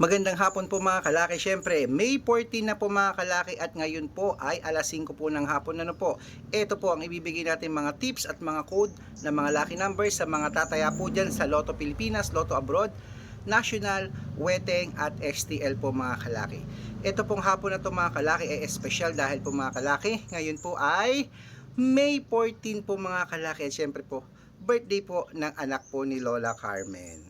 Magandang hapon po mga kalaki. Siyempre, May 14 na po mga kalaki at ngayon po ay alas 5 po ng hapon na no po. Ito po ang ibibigay natin mga tips at mga code ng mga lucky numbers sa mga tataya po dyan sa Lotto Pilipinas, Lotto Abroad, National, Weteng at STL po mga kalaki. Ito pong hapon na to mga kalaki ay espesyal dahil po mga kalaki, ngayon po ay May 14 po mga kalaki at syempre po birthday po ng anak po ni Lola Carmen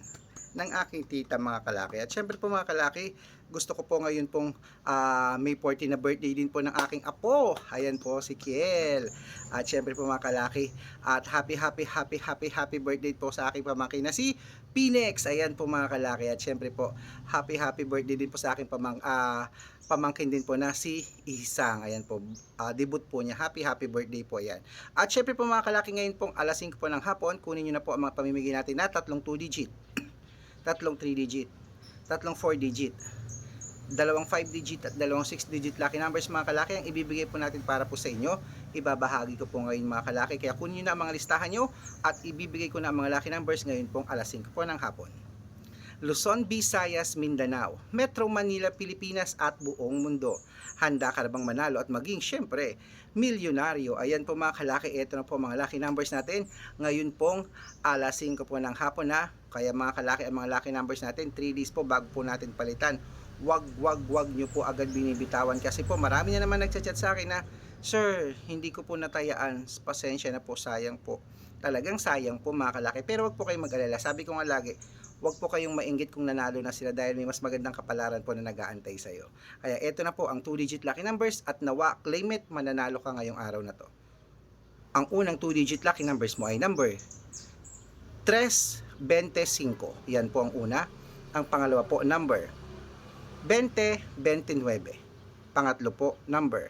ng aking tita mga kalaki. At syempre po mga kalaki, gusto ko po ngayon pong ah, May 14 na birthday din po ng aking apo. Ayan po si Kiel. At syempre po mga kalaki, at happy happy happy happy happy birthday po sa aking pamangkin na si Pinex. Ayan po mga kalaki. At syempre po, happy happy birthday din po sa aking pamang ah, pamangkin din po na si Isang. Ayan po, ah, debut po niya. Happy happy birthday po yan. At syempre po mga kalaki ngayon pong alas 5 po ng hapon, kunin niyo na po ang mga pamimigay natin na tatlong 2 digit tatlong 3 digit, tatlong 4 digit, dalawang 5 digit at dalawang 6 digit lucky numbers mga kalaki ang ibibigay po natin para po sa inyo. Ibabahagi ko po ngayon mga kalaki. Kaya kunin nyo na ang mga listahan nyo at ibibigay ko na ang mga lucky numbers ngayon pong alas 5 po ng hapon. Luzon, Visayas, Mindanao, Metro Manila, Pilipinas at buong mundo. Handa ka na bang manalo at maging syempre milyonaryo. Ayan po mga kalaki, ito na po mga lucky numbers natin. Ngayon pong alas 5 po ng hapon na. Kaya mga kalaki, ang mga lucky numbers natin, 3 days po bago po natin palitan. Wag, wag, wag nyo po agad binibitawan. Kasi po marami na naman nagchat-chat sa akin na, Sir, hindi ko po natayaan. Pasensya na po, sayang po. Talagang sayang po mga kalaki. Pero wag po kayong mag-alala. Sabi ko nga lagi, wag po kayong mainggit kung nanalo na sila dahil may mas magandang kapalaran po na nag-aantay sa iyo. Kaya ito na po ang 2-digit lucky numbers at nawa, claim it, mananalo ka ngayong araw na to. Ang unang 2-digit lucky numbers mo ay number 325. Yan po ang una. Ang pangalawa po, number 2029. Pangatlo po, number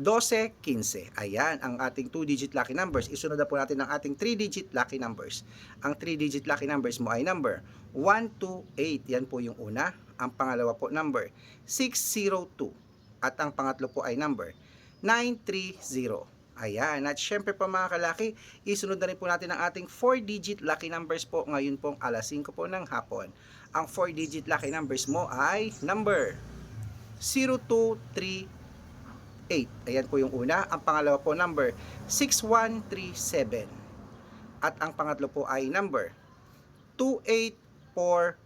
1215. Ayan, ang ating 2-digit lucky numbers. Isunod na po natin ang ating 3-digit lucky numbers. Ang 3-digit lucky numbers mo ay number 128. Yan po yung una. Ang pangalawa po, number 602. At ang pangatlo po ay number 930. Ayan. At syempre po mga kalaki, isunod na rin po natin ang ating 4-digit lucky numbers po ngayon pong alas 5 po ng hapon. Ang 4-digit lucky numbers mo ay number 0238. Ayan po yung una. Ang pangalawa po number 6137. At ang pangatlo po ay number 2841.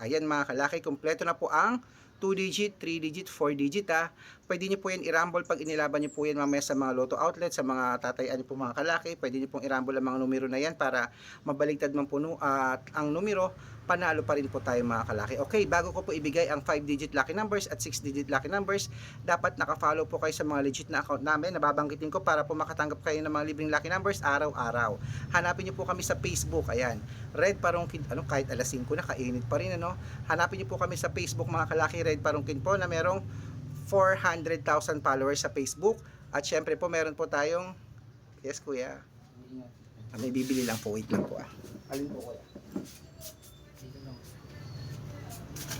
Ayan mga kalaki, kompleto na po ang 2 digit, 3 digit, 4 digit ha. Pwede nyo po yan i-rumble pag inilaban nyo po yan mamaya sa mga loto outlet, sa mga tatayaan nyo po mga kalaki. Pwede nyo pong i-rumble ang mga numero na yan para mabaligtad man po at ang numero, panalo pa rin po tayo mga kalaki. Okay, bago ko po ibigay ang 5 digit lucky numbers at 6 digit lucky numbers, dapat naka-follow po kayo sa mga legit na account namin. Nababanggitin ko para po makatanggap kayo ng mga libreng lucky numbers araw-araw. Hanapin nyo po kami sa Facebook, ayan. Red Parungkin, ano, kahit alas 5 na, kainit pa rin, ano. Hanapin nyo po kami sa Facebook mga kalaki, Red Parungkin po, na merong 400,000 followers sa Facebook. At syempre po, meron po tayong, yes kuya, ah, may bibili lang po, wait lang po ah. Alin po kuya?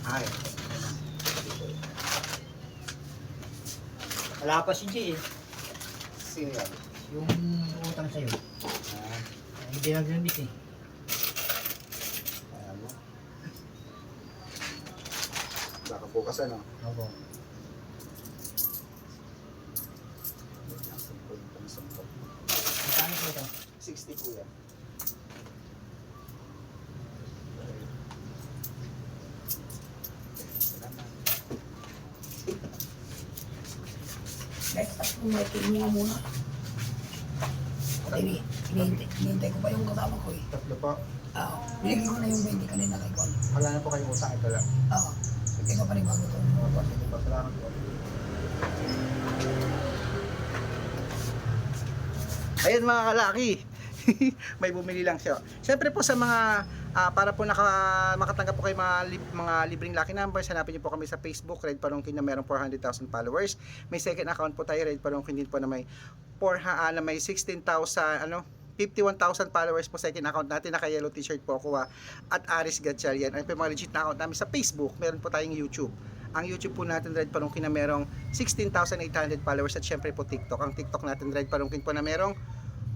Ay, Wala pa si Jay eh. sino yan? Yung utang sa'yo. Ah, Hindi nagrabit eh. ayan mo. Baka bukas ano? Opo. Magkano po ito? 60 kuya. Kahit at kung may tingin muna. Kasi ni- hinihintay, hinihintay ko pa yung kasama ko eh. Tatlo po. Ah, binigyan ko na yung 20 kanina kay Kon. Wala na po kayong utang ito lang. Ah, hindi ko pa rin bago to. Opo, sige po. Salamat po. Ayan mga kalaki. May bumili lang siya. Siyempre po sa mga ah, para po naka, makatanggap po kayo mga, lib- mga libreng lucky numbers, hanapin niyo po kami sa Facebook, Red Parungkin na merong 400,000 followers. May second account po tayo, Red Parungkin din po na may 4 ah, na may 16,000 ano 51,000 followers po second account natin. Naka-yellow t-shirt po ako ah. At Aris Gatchalian. Ano mga legit na account namin sa Facebook. Meron po tayong YouTube. Ang YouTube po natin, Red Parungkin na merong 16,800 followers. At syempre po TikTok. Ang TikTok natin, Red Parungkin po na merong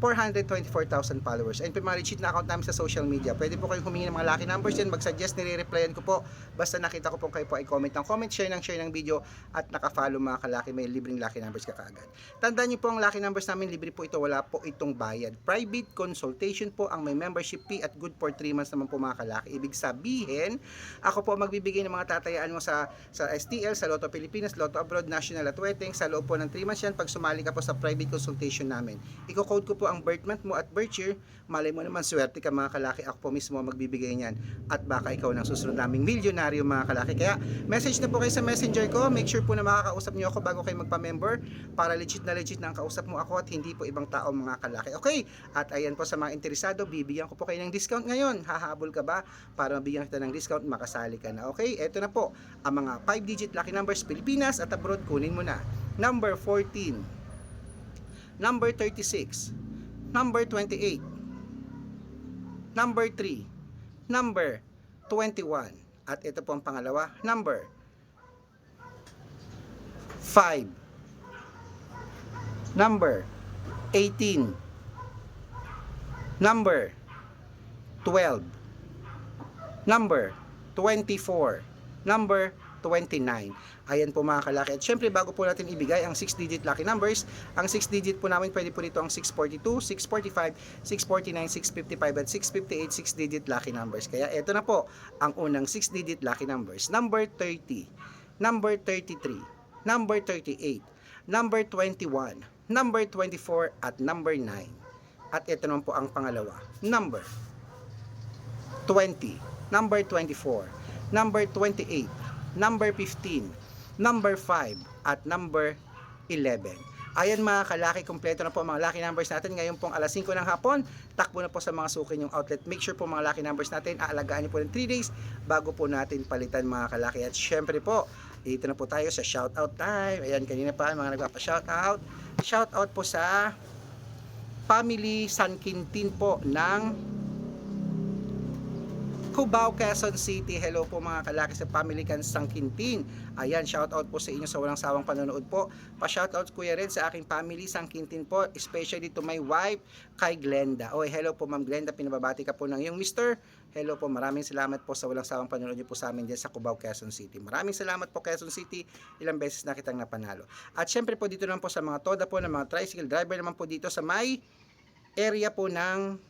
424,000 followers. Yung mga legit na account namin sa social media. Pwede po kayong humingi ng mga lucky numbers yan, mag-suggest, nire-replyan ko po. Basta nakita ko po kayo po ay comment ng comment, share ng share ng video, at naka-follow mga kalaki, may libreng lucky numbers ka kaagad. Tandaan niyo po ang lucky numbers namin, libre po ito, wala po itong bayad. Private consultation po ang may membership fee at good for 3 months naman po mga kalaki. Ibig sabihin, ako po magbibigay ng mga tatayaan mo sa sa STL, sa Lotto Pilipinas, Lotto Abroad, National at Wedding. Sa loob po ng 3 months yan, pag sumali ka po sa private consultation namin. Iko-code ko po ang birth month mo at birth year. Malay mo naman, swerte ka mga kalaki. Ako po mismo ang magbibigay niyan. At baka ikaw ng susunod naming milyonaryo mga kalaki. Kaya message na po kayo sa messenger ko. Make sure po na makakausap niyo ako bago kayo magpa-member para legit na legit na ang kausap mo ako at hindi po ibang tao mga kalaki. Okay? At ayan po sa mga interesado, bibigyan ko po kayo ng discount ngayon. Hahabol ka ba para mabigyan kita ng discount? Makasali ka na. Okay? Ito na po ang mga 5-digit lucky numbers Pilipinas at abroad. Kunin mo na. Number 14 number 36, number 28, number 3, number 21, at ito po ang pangalawa, number 5, number 18, number 12, number 24, number 29. Ayan po mga kalaki. At syempre bago po natin ibigay ang 6-digit lucky numbers, ang 6-digit po namin pwede po dito ang 642, 645, 649, 655 at 658 6-digit lucky numbers. Kaya ito na po ang unang 6-digit lucky numbers. Number 30, number 33, number 38, number 21, number 24 at number 9. At ito naman po ang pangalawa. Number 20, number 24, number 28, number 15, number 5, at number 11. Ayan mga kalaki, kompleto na po mga lucky numbers natin. Ngayon pong alas 5 ng hapon, takbo na po sa mga suki yung outlet. Make sure po mga lucky numbers natin, aalagaan niyo po ng 3 days bago po natin palitan mga kalaki. At syempre po, dito na po tayo sa shoutout time. Ayan, kanina pa mga nagpapa-shoutout. Shoutout po sa family San Quintin po ng Cubao, Quezon City. Hello po mga kalaki sa Family Can San Quintin. Ayan, shoutout po sa inyo sa walang sawang panonood po. Pa-shoutout kuya rin sa aking family San Quintin po, especially to my wife, kay Glenda. Oy, hello po Ma'am Glenda, pinababati ka po ng iyong mister. Hello po, maraming salamat po sa walang sawang panonood niyo po sa amin dyan sa Cubao, Quezon City. Maraming salamat po Quezon City, ilang beses na kitang napanalo. At syempre po dito naman po sa mga toda po ng mga tricycle driver naman po dito sa may area po ng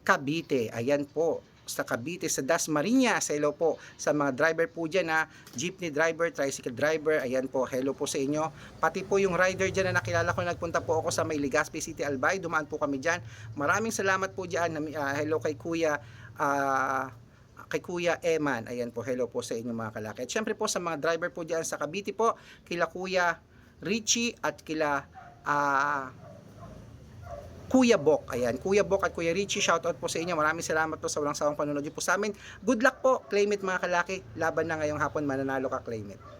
Cavite. Ayan po sa Cavite, sa Dasmariñas. Hello po sa mga driver po dyan na jeepney driver, tricycle driver. Ayan po, hello po sa inyo. Pati po yung rider dyan na nakilala ko, nagpunta po ako sa may Legazpi City, Albay. Dumaan po kami dyan. Maraming salamat po dyan. Ah, hello kay Kuya ah, kay Kuya Eman. Ayan po, hello po sa inyo mga kalaki. At syempre po sa mga driver po dyan sa Cavite po, kila Kuya Richie at kila ah, Kuya Bok. Ayan, Kuya Bok at Kuya Richie, shoutout po sa inyo. Maraming salamat po sa walang sawang panonood po sa amin. Good luck po, claim it mga kalaki. Laban na ngayong hapon, mananalo ka, claim it.